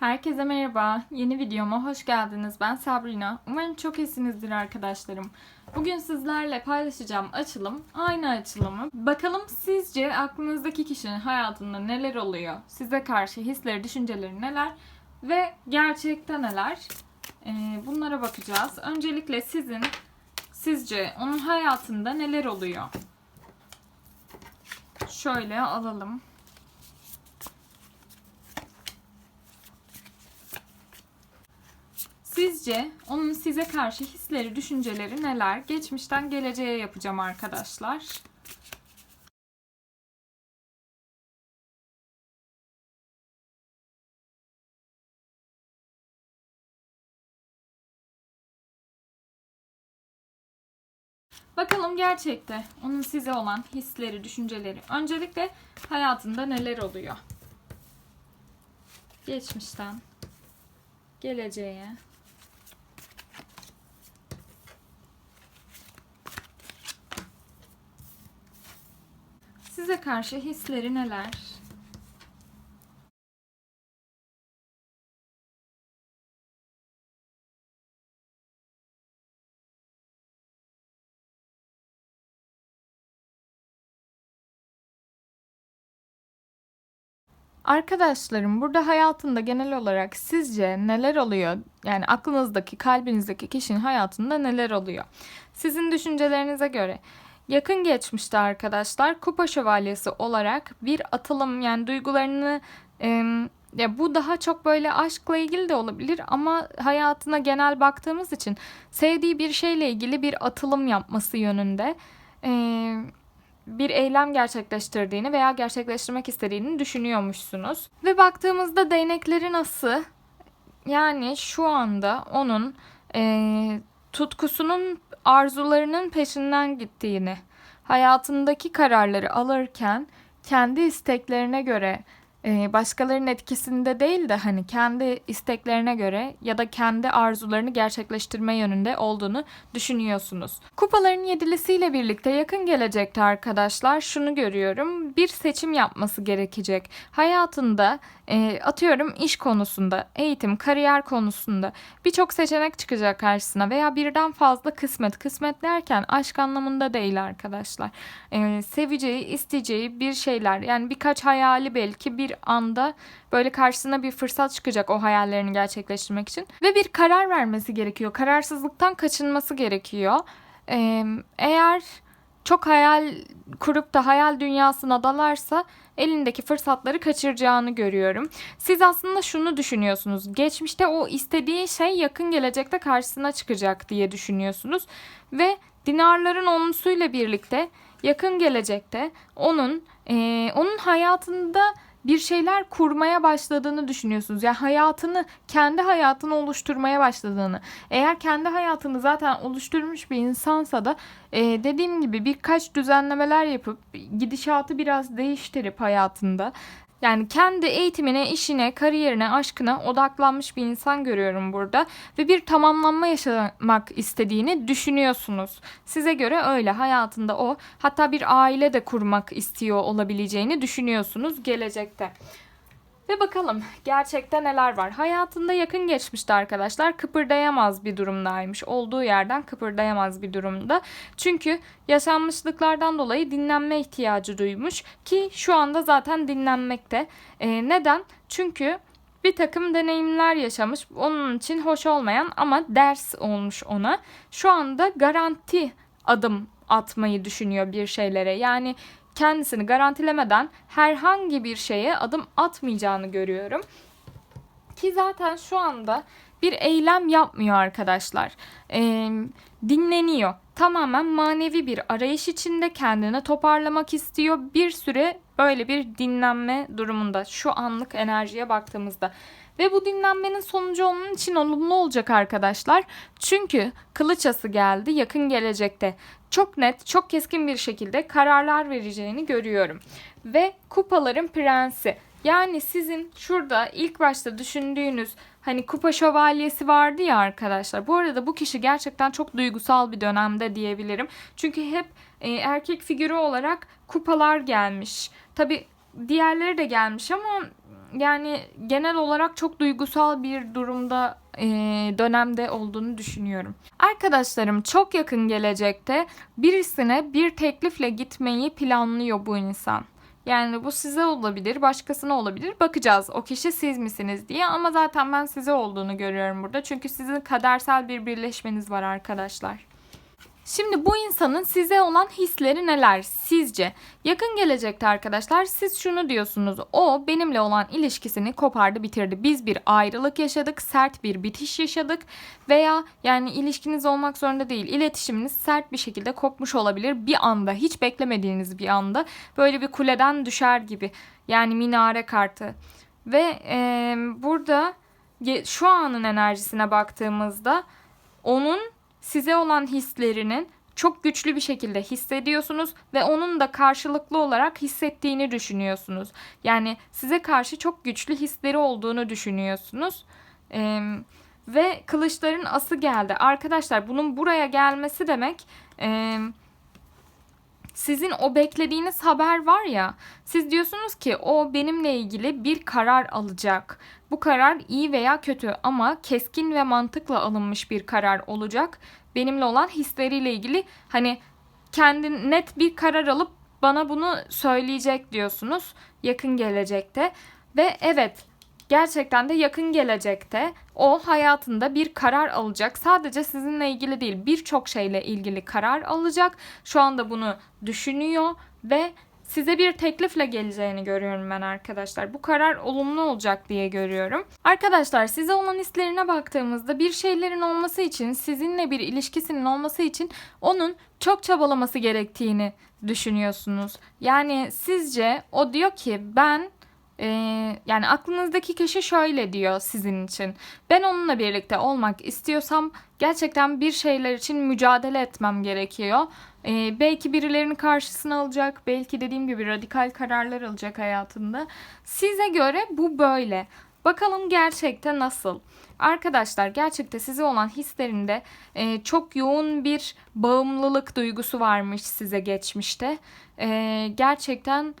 Herkese merhaba. Yeni videoma hoş geldiniz. Ben Sabrina. Umarım çok iyisinizdir arkadaşlarım. Bugün sizlerle paylaşacağım açılım aynı açılımı. Bakalım sizce aklınızdaki kişinin hayatında neler oluyor? Size karşı hisleri, düşünceleri neler? Ve gerçekte neler? Ee, bunlara bakacağız. Öncelikle sizin sizce onun hayatında neler oluyor? Şöyle alalım. Sizce onun size karşı hisleri, düşünceleri neler? Geçmişten geleceğe yapacağım arkadaşlar. Bakalım gerçekte onun size olan hisleri, düşünceleri. Öncelikle hayatında neler oluyor? Geçmişten geleceğe. Size karşı hisleri neler? Arkadaşlarım burada hayatında genel olarak sizce neler oluyor? Yani aklınızdaki, kalbinizdeki kişinin hayatında neler oluyor? Sizin düşüncelerinize göre yakın geçmişte arkadaşlar Kupa Şövalyesi olarak bir atılım yani duygularını e, ya bu daha çok böyle aşkla ilgili de olabilir ama hayatına genel baktığımız için sevdiği bir şeyle ilgili bir atılım yapması yönünde. Eee bir eylem gerçekleştirdiğini veya gerçekleştirmek istediğini düşünüyormuşsunuz. Ve baktığımızda değneklerin ası yani şu anda onun e, tutkusunun arzularının peşinden gittiğini, hayatındaki kararları alırken kendi isteklerine göre başkalarının etkisinde değil de hani kendi isteklerine göre ya da kendi arzularını gerçekleştirme yönünde olduğunu düşünüyorsunuz. Kupaların yedilisiyle birlikte yakın gelecekte arkadaşlar şunu görüyorum. Bir seçim yapması gerekecek. Hayatında e, atıyorum iş konusunda, eğitim, kariyer konusunda birçok seçenek çıkacak karşısına veya birden fazla kısmet. Kısmet derken aşk anlamında değil arkadaşlar. E, seveceği, isteyeceği bir şeyler yani birkaç hayali belki bir anda böyle karşısına bir fırsat çıkacak o hayallerini gerçekleştirmek için ve bir karar vermesi gerekiyor. Kararsızlıktan kaçınması gerekiyor. Ee, eğer çok hayal kurup da hayal dünyasına dalarsa elindeki fırsatları kaçıracağını görüyorum. Siz aslında şunu düşünüyorsunuz. Geçmişte o istediği şey yakın gelecekte karşısına çıkacak diye düşünüyorsunuz ve dinarların onlusuyla birlikte yakın gelecekte onun e, onun hayatında bir şeyler kurmaya başladığını düşünüyorsunuz. Yani hayatını, kendi hayatını oluşturmaya başladığını. Eğer kendi hayatını zaten oluşturmuş bir insansa da e, dediğim gibi birkaç düzenlemeler yapıp gidişatı biraz değiştirip hayatında yani kendi eğitimine, işine, kariyerine, aşkına odaklanmış bir insan görüyorum burada ve bir tamamlanma yaşamak istediğini düşünüyorsunuz. Size göre öyle hayatında o hatta bir aile de kurmak istiyor olabileceğini düşünüyorsunuz gelecekte. Ve bakalım gerçekte neler var. Hayatında yakın geçmişte arkadaşlar kıpırdayamaz bir durumdaymış. Olduğu yerden kıpırdayamaz bir durumda. Çünkü yaşanmışlıklardan dolayı dinlenme ihtiyacı duymuş ki şu anda zaten dinlenmekte. Ee, neden? Çünkü bir takım deneyimler yaşamış. Onun için hoş olmayan ama ders olmuş ona. Şu anda garanti adım atmayı düşünüyor bir şeylere. Yani kendisini garantilemeden herhangi bir şeye adım atmayacağını görüyorum. Ki zaten şu anda bir eylem yapmıyor arkadaşlar. Ee, dinleniyor. Tamamen manevi bir arayış içinde kendini toparlamak istiyor. Bir süre böyle bir dinlenme durumunda şu anlık enerjiye baktığımızda. Ve bu dinlenmenin sonucu onun için olumlu olacak arkadaşlar. Çünkü kılıçası geldi yakın gelecekte. Çok net, çok keskin bir şekilde kararlar vereceğini görüyorum. Ve kupaların prensi. Yani sizin şurada ilk başta düşündüğünüz hani kupa şövalyesi vardı ya arkadaşlar. Bu arada bu kişi gerçekten çok duygusal bir dönemde diyebilirim. Çünkü hep e, erkek figürü olarak kupalar gelmiş. Tabi diğerleri de gelmiş ama yani genel olarak çok duygusal bir durumda e, dönemde olduğunu düşünüyorum. Arkadaşlarım çok yakın gelecekte birisine bir teklifle gitmeyi planlıyor bu insan. Yani bu size olabilir, başkasına olabilir. Bakacağız o kişi siz misiniz diye ama zaten ben size olduğunu görüyorum burada. Çünkü sizin kadersel bir birleşmeniz var arkadaşlar. Şimdi bu insanın size olan hisleri neler sizce? Yakın gelecekte arkadaşlar siz şunu diyorsunuz. O benimle olan ilişkisini kopardı bitirdi. Biz bir ayrılık yaşadık, sert bir bitiş yaşadık veya yani ilişkiniz olmak zorunda değil. İletişiminiz sert bir şekilde kopmuş olabilir. Bir anda hiç beklemediğiniz bir anda böyle bir kuleden düşer gibi. Yani minare kartı. Ve e, burada şu anın enerjisine baktığımızda onun size olan hislerinin çok güçlü bir şekilde hissediyorsunuz ve onun da karşılıklı olarak hissettiğini düşünüyorsunuz. Yani size karşı çok güçlü hisleri olduğunu düşünüyorsunuz. Ee, ve kılıçların ası geldi. Arkadaşlar bunun buraya gelmesi demek e, sizin o beklediğiniz haber var ya siz diyorsunuz ki o benimle ilgili bir karar alacak. Bu karar iyi veya kötü ama keskin ve mantıkla alınmış bir karar olacak. Benimle olan hisleriyle ilgili hani kendi net bir karar alıp bana bunu söyleyecek diyorsunuz yakın gelecekte. Ve evet gerçekten de yakın gelecekte o hayatında bir karar alacak. Sadece sizinle ilgili değil birçok şeyle ilgili karar alacak. Şu anda bunu düşünüyor ve size bir teklifle geleceğini görüyorum ben arkadaşlar. Bu karar olumlu olacak diye görüyorum. Arkadaşlar size olan hislerine baktığımızda bir şeylerin olması için, sizinle bir ilişkisinin olması için onun çok çabalaması gerektiğini düşünüyorsunuz. Yani sizce o diyor ki ben ee, yani aklınızdaki kişi şöyle diyor sizin için. Ben onunla birlikte olmak istiyorsam gerçekten bir şeyler için mücadele etmem gerekiyor. Ee, belki birilerini karşısına alacak, belki dediğim gibi radikal kararlar alacak hayatında. Size göre bu böyle. Bakalım gerçekte nasıl? Arkadaşlar gerçekte size olan hislerinde e, çok yoğun bir bağımlılık duygusu varmış size geçmişte. E, gerçekten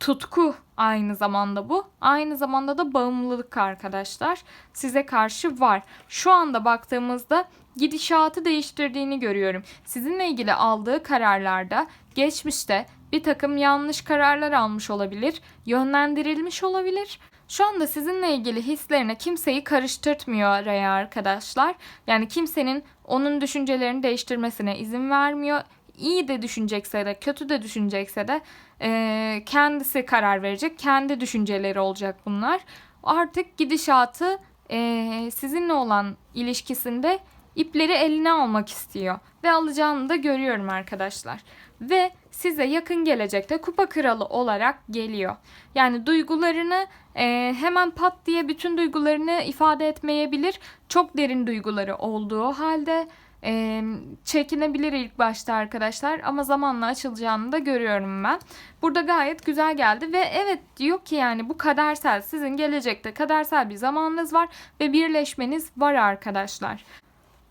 tutku aynı zamanda bu. Aynı zamanda da bağımlılık arkadaşlar size karşı var. Şu anda baktığımızda gidişatı değiştirdiğini görüyorum. Sizinle ilgili aldığı kararlarda geçmişte bir takım yanlış kararlar almış olabilir, yönlendirilmiş olabilir. Şu anda sizinle ilgili hislerine kimseyi karıştırtmıyor araya arkadaşlar. Yani kimsenin onun düşüncelerini değiştirmesine izin vermiyor iyi de düşünecekse de kötü de düşünecekse de e, kendisi karar verecek. Kendi düşünceleri olacak bunlar. Artık gidişatı e, sizinle olan ilişkisinde ipleri eline almak istiyor. Ve alacağını da görüyorum arkadaşlar. Ve size yakın gelecekte kupa kralı olarak geliyor. Yani duygularını e, hemen pat diye bütün duygularını ifade etmeyebilir. Çok derin duyguları olduğu halde e, çekinebilir ilk başta arkadaşlar ama zamanla açılacağını da görüyorum ben. Burada gayet güzel geldi ve evet diyor ki yani bu kadersel sizin gelecekte kadersel bir zamanınız var ve birleşmeniz var arkadaşlar.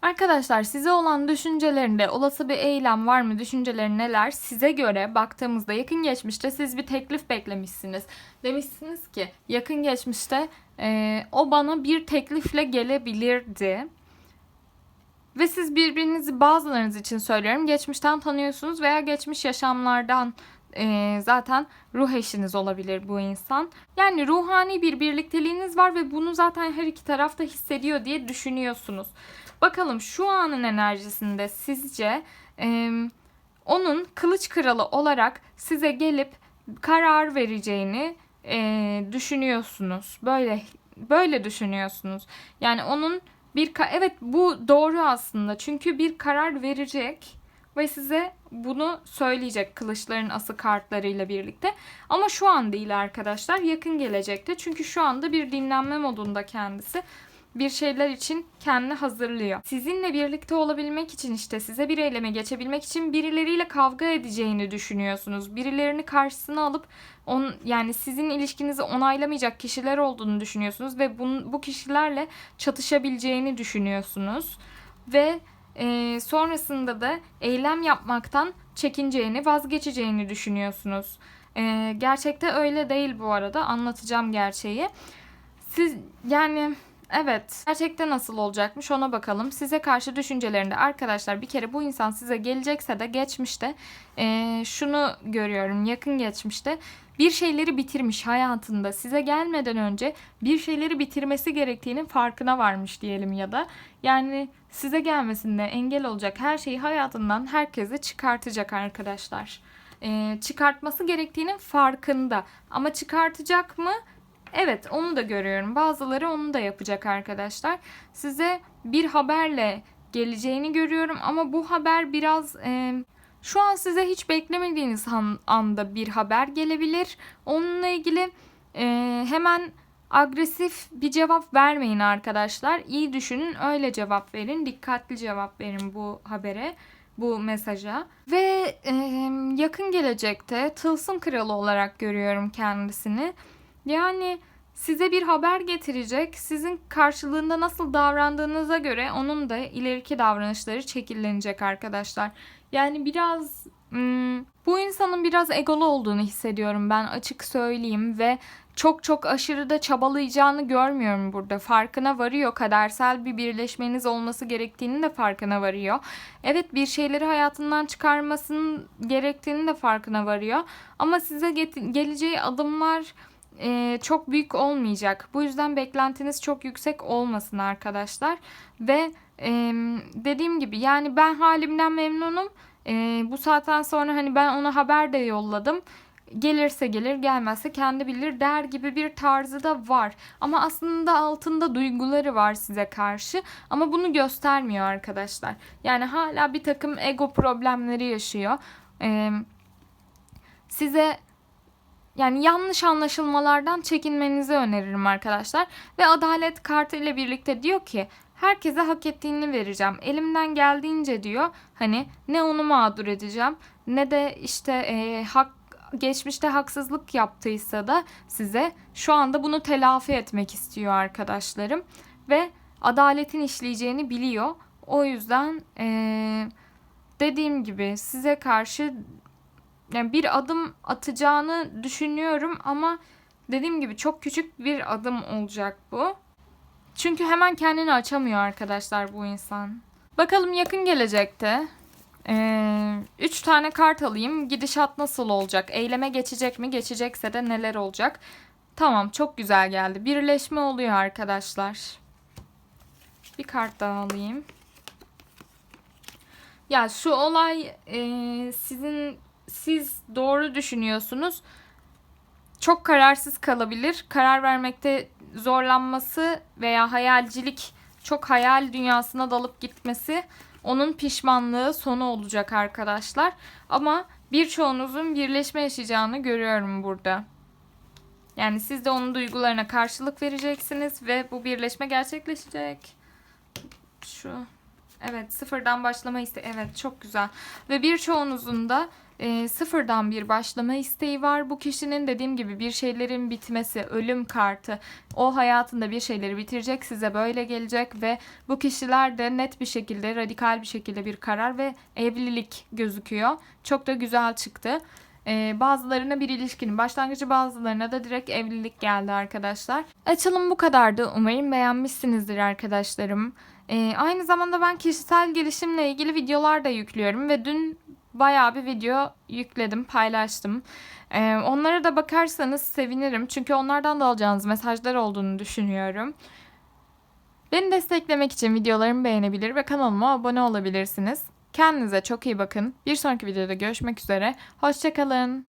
Arkadaşlar size olan düşüncelerinde olası bir eylem var mı? Düşünceleri neler? Size göre baktığımızda yakın geçmişte siz bir teklif beklemişsiniz. Demişsiniz ki yakın geçmişte e, o bana bir teklifle gelebilirdi. Ve siz birbirinizi bazılarınız için söylüyorum geçmişten tanıyorsunuz veya geçmiş yaşamlardan e, zaten ruh eşiniz olabilir bu insan. Yani ruhani bir birlikteliğiniz var ve bunu zaten her iki tarafta hissediyor diye düşünüyorsunuz. Bakalım şu anın enerjisinde sizce e, onun kılıç kralı olarak size gelip karar vereceğini e, düşünüyorsunuz. Böyle böyle düşünüyorsunuz. Yani onun bir evet bu doğru aslında. Çünkü bir karar verecek ve size bunu söyleyecek kılıçların ası kartlarıyla birlikte. Ama şu an değil arkadaşlar. Yakın gelecekte. Çünkü şu anda bir dinlenme modunda kendisi bir şeyler için kendini hazırlıyor. Sizinle birlikte olabilmek için işte size bir eyleme geçebilmek için birileriyle kavga edeceğini düşünüyorsunuz. Birilerini karşısına alıp on, yani sizin ilişkinizi onaylamayacak kişiler olduğunu düşünüyorsunuz ve bun, bu kişilerle çatışabileceğini düşünüyorsunuz. Ve e, sonrasında da eylem yapmaktan çekineceğini, vazgeçeceğini düşünüyorsunuz. Ee, gerçekte öyle değil bu arada. Anlatacağım gerçeği. Siz yani evet gerçekte nasıl olacakmış ona bakalım. Size karşı düşüncelerinde arkadaşlar bir kere bu insan size gelecekse de geçmişte ee, şunu görüyorum yakın geçmişte bir şeyleri bitirmiş hayatında size gelmeden önce bir şeyleri bitirmesi gerektiğinin farkına varmış diyelim ya da yani size gelmesinde engel olacak her şeyi hayatından herkese çıkartacak arkadaşlar. Ee, çıkartması gerektiğinin farkında ama çıkartacak mı? Evet onu da görüyorum. Bazıları onu da yapacak arkadaşlar. Size bir haberle geleceğini görüyorum ama bu haber biraz e, şu an size hiç beklemediğiniz an- anda bir haber gelebilir. Onunla ilgili e, hemen agresif bir cevap vermeyin arkadaşlar. İyi düşünün öyle cevap verin. Dikkatli cevap verin bu habere bu mesaja. Ve e, yakın gelecekte Tılsım Kralı olarak görüyorum kendisini. Yani size bir haber getirecek. Sizin karşılığında nasıl davrandığınıza göre onun da ileriki davranışları şekillenecek arkadaşlar. Yani biraz hmm, bu insanın biraz egolu olduğunu hissediyorum ben açık söyleyeyim ve çok çok aşırı da çabalayacağını görmüyorum burada. Farkına varıyor. Kadersel bir birleşmeniz olması gerektiğini de farkına varıyor. Evet bir şeyleri hayatından çıkarmasının gerektiğini de farkına varıyor. Ama size geleceği adımlar e, çok büyük olmayacak. Bu yüzden beklentiniz çok yüksek olmasın arkadaşlar. Ve e, dediğim gibi yani ben halimden memnunum. E, bu saatten sonra hani ben ona haber de yolladım. Gelirse gelir gelmezse kendi bilir der gibi bir tarzı da var. Ama aslında altında duyguları var size karşı. Ama bunu göstermiyor arkadaşlar. Yani hala bir takım ego problemleri yaşıyor. E, size yani yanlış anlaşılmalardan çekinmenizi öneririm arkadaşlar. Ve adalet kartı ile birlikte diyor ki herkese hak ettiğini vereceğim. Elimden geldiğince diyor hani ne onu mağdur edeceğim ne de işte e, hak geçmişte haksızlık yaptıysa da size şu anda bunu telafi etmek istiyor arkadaşlarım. Ve adaletin işleyeceğini biliyor. O yüzden e, dediğim gibi size karşı yani bir adım atacağını düşünüyorum ama dediğim gibi çok küçük bir adım olacak bu. Çünkü hemen kendini açamıyor arkadaşlar bu insan. Bakalım yakın gelecekte. Ee, üç tane kart alayım. Gidişat nasıl olacak? Eyleme geçecek mi? Geçecekse de neler olacak? Tamam çok güzel geldi. Birleşme oluyor arkadaşlar. Bir kart daha alayım. Ya şu olay e, sizin siz doğru düşünüyorsunuz. Çok kararsız kalabilir. Karar vermekte zorlanması veya hayalcilik çok hayal dünyasına dalıp gitmesi onun pişmanlığı sonu olacak arkadaşlar. Ama birçoğunuzun birleşme yaşayacağını görüyorum burada. Yani siz de onun duygularına karşılık vereceksiniz ve bu birleşme gerçekleşecek. Şu Evet sıfırdan başlama isteği. Evet çok güzel. Ve birçoğunuzun da e, sıfırdan bir başlama isteği var. Bu kişinin dediğim gibi bir şeylerin bitmesi, ölüm kartı. O hayatında bir şeyleri bitirecek, size böyle gelecek ve bu kişiler de net bir şekilde, radikal bir şekilde bir karar ve evlilik gözüküyor. Çok da güzel çıktı. Ee, bazılarına bir ilişkinin başlangıcı bazılarına da direkt evlilik geldi arkadaşlar. Açılım bu kadardı. Umarım beğenmişsinizdir arkadaşlarım. Ee, aynı zamanda ben kişisel gelişimle ilgili videolar da yüklüyorum ve dün bayağı bir video yükledim, paylaştım. Ee, onlara da bakarsanız sevinirim. Çünkü onlardan da alacağınız mesajlar olduğunu düşünüyorum. Beni desteklemek için videolarımı beğenebilir ve kanalıma abone olabilirsiniz. Kendinize çok iyi bakın. Bir sonraki videoda görüşmek üzere. Hoşçakalın.